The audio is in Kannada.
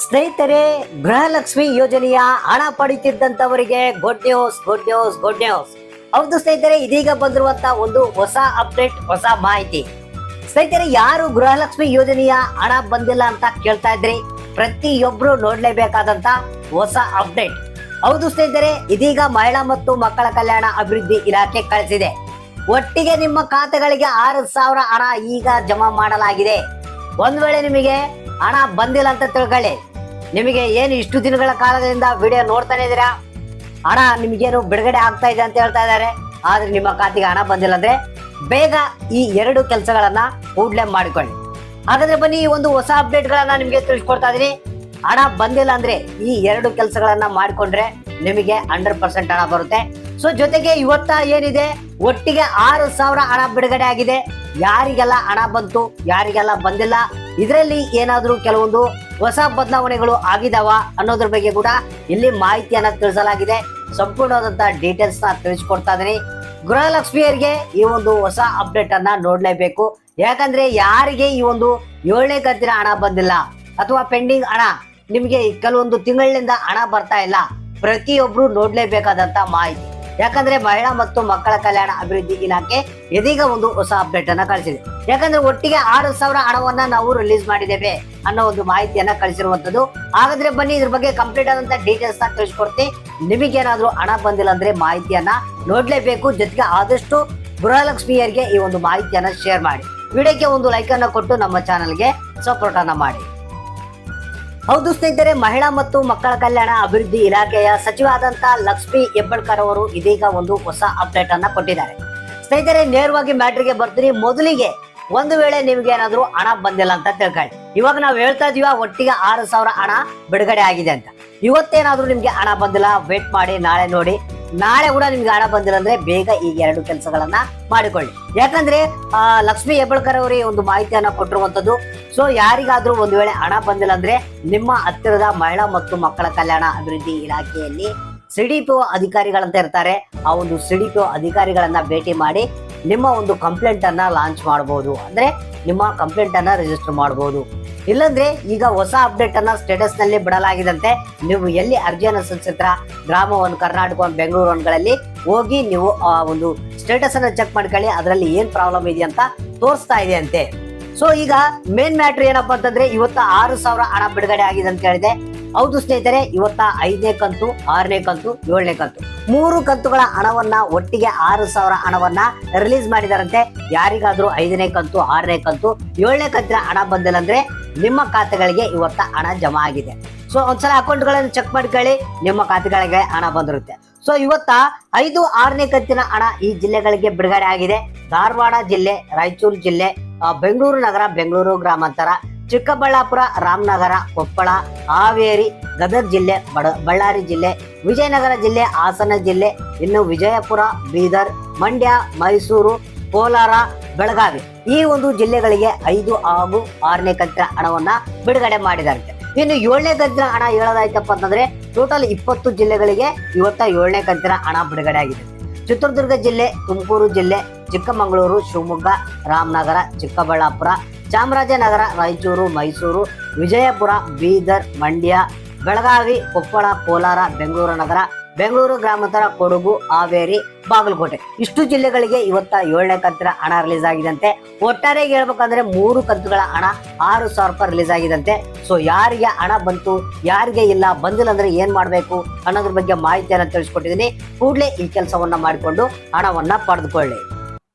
ಸ್ನೇಹಿತರೆ, ಗೃಹಲಕ್ಷ್ಮಿ ಯೋಜನೆಯ ಹಣ ಪಡಿತಿದ್ದಂತವರಿಗೆ good news good news good news ಹೌದು ಸ್ನೇಹಿತರೆ, ಇದೀಗ ಬಂದಿರುವಂತ ಒಂದು ಹೊಸ ಅಪ್ಡೇಟ್ ಹೊಸ ಮಾಹಿತಿ. ಸ್ನೇಹಿತರೆ, ಯಾರು ಗೃಹಲಕ್ಷ್ಮಿ ಯೋಜನೆಯ ಹಣ ಬಂದಿಲ್ಲ ಅಂತ ಕೇಳ್ತಾ ಇದ್ರಿ? ಪ್ರತಿಯೊಬ್ರು ನೋಡ್ಲೇಬೇಕಾದಂತ ಹೊಸ ಅಪ್ಡೇಟ್ ಹೌದು ಸ್ನೇಹಿತರೆ, ಇದೀಗ ಮಹಿಳಾ ಮತ್ತು ಮಕ್ಕಳ ಕಲ್ಯಾಣ ಅಭಿವೃದ್ಧಿ ಇಲಾಖೆ ಕಳಿಸಿದೆ. ಒಟ್ಟಿಗೆ ನಿಮ್ಮ ಖಾತೆಗಳಿಗೆ ಆರು ಸಾವಿರ ಹಣ ಈಗ ಜಮಾ ಮಾಡಲಾಗಿದೆ. ಒಂದ್ ವೇಳೆ ನಿಮಗೆ ಹಣ ಬಂದಿಲ್ಲ ಅಂತ ತಿಳ್ಕೊಳ್ಳಿ. ನಿಮಗೆ ಏನು ಇಷ್ಟು ದಿನಗಳ ಕಾಲದಿಂದ ವಿಡಿಯೋ ನೋಡ್ತಾನೆ ಇದ್ದೀರಾ? ಹಣ ನಿಮಗೇನು ಬಿಡುಗಡೆ ಆಗ್ತಾ ಇದೆ ಅಂತ ಹೇಳ್ತಾ ಇದ್ದಾರೆ. ಆದ್ರೆ ನಿಮ್ಮ ಖಾತೆಗೆ ಹಣ ಬಂದಿಲ್ಲ ಅಂದ್ರೆ ಬೇಗ ಈ ಎರಡು ಕೆಲಸಗಳನ್ನ ಕೂಡ್ಲೆ ಮಾಡಿಕೊಳ್ಳಿ. ಹಾಗಾದ್ರೆ ಬನ್ನಿ ಒಂದು ಹೊಸ ಅಪ್ಡೇಟ್ ಗಳನ್ನ ನಿಮಗೆ ತಿಳಿಸ್ಕೊಡ್ತಾ ಇದೀನಿ. ಹಣ ಬಂದಿಲ್ಲ ಅಂದ್ರೆ ಈ ಎರಡು ಕೆಲಸಗಳನ್ನ ಮಾಡಿಕೊಂಡ್ರೆ ನಿಮಗೆ ಹಂಡ್ರೆಡ್ ಪರ್ಸೆಂಟ್ ಹಣ ಬರುತ್ತೆ. ಸೊ ಜೊತೆಗೆ ಇವತ್ತ ಏನಿದೆ? ಒಟ್ಟಿಗೆ ಆರು ಸಾವಿರ ಹಣ ಬಿಡುಗಡೆ ಆಗಿದೆ. ಯಾರಿಗೆಲ್ಲ ಹಣ ಬಂತು, ಯಾರಿಗೆಲ್ಲ ಬಂದಿಲ್ಲ? ಇದರಲ್ಲಿ ಏನಾದರೂ ಕೆಲವೊಂದು ಹೊಸ ಬದಲಾವಣೆಗಳು ಆಗಿದಾವ ಅನ್ನೋದ್ರ ಬಗ್ಗೆ ಕೂಡ ಇಲ್ಲಿ ಮಾಹಿತಿಯನ್ನ ತಿಳಿಸಲಾಗಿದೆ. ಸಂಪೂರ್ಣವಾದಂತ ಡೀಟೇಲ್ಸ್ನ ತಿಳಿಸ್ಕೊಡ್ತಾ ಇದೀನಿ ಗೃಹಲಕ್ಷ್ಮಿಯರಿಗೆ ಈ ಒಂದು ಹೊಸ ಅಪ್ಡೇಟ್ ಅನ್ನ ನೋಡ್ಲೇಬೇಕು. ಯಾಕಂದ್ರೆ ಯಾರಿಗೆ ಈ ಒಂದು ಏಳನೇ ಕಂತಿನ ಹಣ ಬಂದಿಲ್ಲ ಅಥವಾ ಪೆಂಡಿಂಗ್ ಹಣ, ನಿಮಗೆ ಕೆಲವೊಂದು ತಿಂಗಳಿನಿಂದ ಹಣ ಬರ್ತಾ ಇಲ್ಲ ಪ್ರತಿಯೊಬ್ಬರು ನೋಡ್ಲೇಬೇಕಾದಂತ ಮಾಹಿತಿ. ಯಾಕಂದ್ರೆ ಮಹಿಳಾ ಮತ್ತು ಮಕ್ಕಳ ಕಲ್ಯಾಣ ಅಭಿವೃದ್ಧಿ ಇಲಾಖೆ ಇದೀಗ ಒಂದು ಹೊಸ ಅಪ್ಡೇಟ್ ಅನ್ನ ಕಳಿಸಿದೆ. ಯಾಕಂದ್ರೆ ಒಟ್ಟಿಗೆ ಆರು ಸಾವಿರ ಹಣವನ್ನ ನಾವು ರಿಲೀಸ್ ಮಾಡಿದ್ದೇವೆ ಅನ್ನೋ ಒಂದು ಮಾಹಿತಿಯನ್ನ ಕಳಿಸಿರುವಂತದ್ದು ಹಾಗಾದ್ರೆ ಬನ್ನಿ ಇದ್ರ ಬಗ್ಗೆ ಕಂಪ್ಲೀಟ್ ಆದಂತ ಡೀಟೇಲ್ಸ್ನ ತಿಳಿಸ್ಕೊಡ್ತೀನಿ ನಿಮಗೇನಾದ್ರೂ ಹಣ ಬಂದಿಲ್ಲ ಅಂದ್ರೆ ಮಾಹಿತಿಯನ್ನ ನೋಡ್ಲೇಬೇಕು. ಜೊತೆಗೆ ಆದಷ್ಟು ಗೃಹಲಕ್ಷ್ಮಿಯರಿಗೆ ಈ ಒಂದು ಮಾಹಿತಿಯನ್ನ ಶೇರ್ ಮಾಡಿ. ವಿಡಿಯೋಕ್ಕೆ ಒಂದು ಲೈಕ್ ಅನ್ನ ಕೊಟ್ಟು ನಮ್ಮ ಚಾನಲ್ಗೆ ಸಪೋರ್ಟ್ ಅನ್ನ ಮಾಡಿ. ಹೌದು ಸ್ನೇಹಿತರೆ, ಮಹಿಳಾ ಮತ್ತು ಮಕ್ಕಳ ಕಲ್ಯಾಣ ಅಭಿವೃದ್ಧಿ ಇಲಾಖೆಯ ಸಚಿವಾದಂತ ಲಕ್ಷ್ಮಿ ಹೆಬ್ಬಳ್ಕರ್ ಅವರು ಇದೀಗ ಒಂದು ಹೊಸ ಅಪ್ಡೇಟ್ ಅನ್ನ ಕೊಟ್ಟಿದ್ದಾರೆ. ಸ್ನೇಹಿತರೆ, ನೇರವಾಗಿ ಮ್ಯಾಟ್ರಿಗೆ ಬರ್ತೀನಿ. ಮೊದಲಿಗೆ ಒಂದು ವೇಳೆ ನಿಮ್ಗೆ ಏನಾದ್ರು ಹಣ ಬಂದಿಲ್ಲ ಅಂತ ತಿಳ್ಕೊಳ್ಳಿ. ಇವಾಗ ನಾವು ಹೇಳ್ತಾ ಇದೀವ, ಒಟ್ಟಿಗೆ ಆರು ಸಾವಿರ ಹಣ ಬಿಡುಗಡೆ ಆಗಿದೆ ಅಂತ. ಇವತ್ತೇನಾದ್ರೂ ನಿಮ್ಗೆ ಹಣ ಬಂದಿಲ್ಲ ವೇಟ್ ಮಾಡಿ, ನಾಳೆ ನೋಡಿ. ನಾಳೆ ಕೂಡ ನಿಮ್ಗೆ ಹಣ ಬಂದಿಲ್ಲ ಅಂದ್ರೆ ಬೇಗ ಈ ಎರಡು ಕೆಲಸಗಳನ್ನ ಮಾಡಿಕೊಳ್ಳಿ. ಯಾಕಂದ್ರೆ ಆ, ಲಕ್ಷ್ಮಿ ಹೆಬ್ಬಳ್ಕರ್ ಅವರೇ ಒಂದು ಮಾಹಿತಿಯನ್ನ ಕೊಟ್ಟಿರುವಂತದ್ದು ಸೊ ಯಾರಿಗಾದ್ರೂ ಒಂದು ವೇಳೆ ಹಣ ಬಂದಿಲ್ಲ ಅಂದ್ರೆ ನಿಮ್ಮ ಹತ್ತಿರದ ಮಹಿಳಾ ಮತ್ತು ಮಕ್ಕಳ ಕಲ್ಯಾಣ ಅಭಿವೃದ್ಧಿ ಇಲಾಖೆಯಲ್ಲಿ ಸಿಡಿಪಿಒ ಅಧಿಕಾರಿಗಳಂತ ಇರ್ತಾರೆ. ಆ ಒಂದು ಸಿಡಿಪಿಒ ಅಧಿಕಾರಿಗಳನ್ನ ಭೇಟಿ ಮಾಡಿ ನಿಮ್ಮ ಒಂದು ಕಂಪ್ಲೇಂಟ್ ಅನ್ನ ಲಾಂಚ್ ಮಾಡಬಹುದು ಅಂದ್ರೆ ನಿಮ್ಮ ಕಂಪ್ಲೇಂಟ್ ಅನ್ನ ರಿಜಿಸ್ಟರ್ ಮಾಡಬಹುದು ಇಲ್ಲಂದ್ರೆ ಈಗ ಹೊಸ ಅಪ್ಡೇಟ್ ಅನ್ನ ಸ್ಟೇಟಸ್ನಲ್ಲಿ ಬಿಡಲಾಗಿದಂತೆ ನೀವು ಎಲ್ಲಿ ಅರ್ಜಿಯನ್ನು ಸಲ್ಲಿಸಿದ್ರ ಗ್ರಾಮ ಒನ್ ಕರ್ನಾಟಕ ಒನ್ ಬೆಂಗಳೂರು ಒನ್ಗಳಲ್ಲಿ ಹೋಗಿ ನೀವು ಆ ಒಂದು ಸ್ಟೇಟಸ್ ಅನ್ನ ಚೆಕ್ ಮಾಡ್ಕೊಳ್ಳಿ, ಅದರಲ್ಲಿ ಏನ್ ಪ್ರಾಬ್ಲಮ್ ಇದೆ ಅಂತ ತೋರಿಸ್ತಾ ಇದೆ ಅಂತೆ. ಸೊ ಈಗ ಮೇನ್ ಮ್ಯಾಟ್ರ್ ಏನಪ್ಪಾ ಅಂತಂದ್ರೆ ಇವತ್ತ ಆರು ಸಾವಿರ ಹಣ ಬಿಡುಗಡೆ ಆಗಿದೆ ಅಂತ ಹೇಳಿದೆ. ಹೌದು ಸ್ನೇಹಿತರೆ, ಇವತ್ತ ಐದನೇ ಕಂತು, ಆರನೇ ಕಂತು, ಏಳನೇ ಕಂತು. ಮೂರು ಕಂತುಗಳ ಹಣವನ್ನ ಒಟ್ಟಿಗೆ ಆರು ಸಾವಿರ ಹಣವನ್ನ ರಿಲೀಸ್ ಮಾಡಿದಾರಂತೆ. ಯಾರಿಗಾದ್ರೂ ಐದನೇ ಕಂತು, ಆರನೇ ಕಂತು, ಏಳನೇ ಕಂತಿನ ಹಣ ಬಂದಿಲ್ಲ ಅಂದ್ರೆ ನಿಮ್ಮ ಖಾತೆಗಳಿಗೆ ಇವತ್ತ ಹಣ ಜಮಾ ಆಗಿದೆ. ಸೊ ಒಂದ್ಸಲ ಅಕೌಂಟ್ಗಳನ್ನು ಚೆಕ್ ಮಾಡ್ಕೊಳ್ಳಿ ನಿಮ್ಮ ಖಾತೆಗಳಿಗೆ ಹಣ ಬಂದಿರುತ್ತೆ. ಸೊ ಇವತ್ತ ಐದು ಆರನೇ ಕಂತಿನ ಹಣ ಈ ಜಿಲ್ಲೆಗಳಿಗೆ ಬಿಡುಗಡೆ ಆಗಿದೆ. ಧಾರವಾಡ ಜಿಲ್ಲೆ, ರಾಯಚೂರು ಜಿಲ್ಲೆ ಬೆಂಗಳೂರು ನಗರ, ಬೆಂಗಳೂರು ಗ್ರಾಮಾಂತರ, ಚಿಕ್ಕಬಳ್ಳಾಪುರ, ರಾಮನಗರ, ಕೊಪ್ಪಳ, ಹಾವೇರಿ, ಗದಗ ಜಿಲ್ಲೆ, ಬಡ, ಬಳ್ಳಾರಿ ಜಿಲ್ಲೆ, ವಿಜಯನಗರ ಜಿಲ್ಲೆ, ಹಾಸನ ಜಿಲ್ಲೆ, ಇನ್ನು ವಿಜಯಪುರ, ಬೀದರ್, ಮಂಡ್ಯ, ಮೈಸೂರು ಕೋಲಾರ, ಬೆಳಗಾವಿ ಈ ಒಂದು ಜಿಲ್ಲೆಗಳಿಗೆ ಐದು ಹಾಗೂ ಆರನೇ ಕಂತಿನ ಹಣವನ್ನ ಬಿಡುಗಡೆ ಮಾಡಿದ್ದಾರೆ ಇನ್ನು ಏಳನೇ ಕಂತಿನ ಹಣ ಹೇಳೋದಾಯ್ತಪ್ಪ ಅಂತಂದ್ರೆ ಟೋಟಲ್ ಇಪ್ಪತ್ತು ಜಿಲ್ಲೆಗಳಿಗೆ ಇವತ್ತ ಏಳನೇ ಕಂತಿನ ಹಣ ಬಿಡುಗಡೆ ಆಗಿದೆ. ಚಿತ್ರದುರ್ಗ ಜಿಲ್ಲೆ, ತುಮಕೂರು ಜಿಲ್ಲೆ, ಚಿಕ್ಕಮಗಳೂರು, ಶಿವಮೊಗ್ಗ, ರಾಮನಗರ, ಚಿಕ್ಕಬಳ್ಳಾಪುರ, ಚಾಮರಾಜನಗರ, ರಾಯಚೂರು, ಮೈಸೂರು, ವಿಜಯಪುರ, ಬೀದರ್, ಮಂಡ್ಯ, ಬೆಳಗಾವಿ, ಕೊಪ್ಪಳ, ಕೋಲಾರ, ಬೆಂಗಳೂರು ನಗರ, ಬೆಂಗಳೂರು ಗ್ರಾಮಾಂತರ, ಕೊಡಗು, ಹಾವೇರಿ ಬಾಗಲಕೋಟೆ. ಇಷ್ಟು ಜಿಲ್ಲೆಗಳಿಗೆ ಇವತ್ತ ಏಳನೇ ಕಂತಿನ ಹಣ ರಿಲೀಸ್ ಆಗಿದಂತೆ ಒಟ್ಟಾರೆ ಹೇಳ್ಬೇಕಂದ್ರೆ ಮೂರು ಕಂತುಗಳ ಹಣ ಆರು ಸಾವಿರ ರೂಪಾಯಿ ರಿಲೀಸ್ ಆಗಿದಂತೆ ಸೊ ಯಾರಿಗೆ ಹಣ ಬಂತು, ಯಾರಿಗೆ ಇಲ್ಲ, ಬಂದಿಲ್ಲ ಅಂದ್ರೆ ಏನ್ ಮಾಡ್ಬೇಕು ಅನ್ನೋದ್ರ ಬಗ್ಗೆ ಮಾಹಿತಿಯನ್ನು ತಿಳಿಸ್ಕೊಟ್ಟಿದ್ದೀನಿ. ಕೂಡಲೇ ಈ ಕೆಲಸವನ್ನ ಮಾಡಿಕೊಂಡು ಹಣವನ್ನ ಪಡೆದುಕೊಳ್ಳಿ.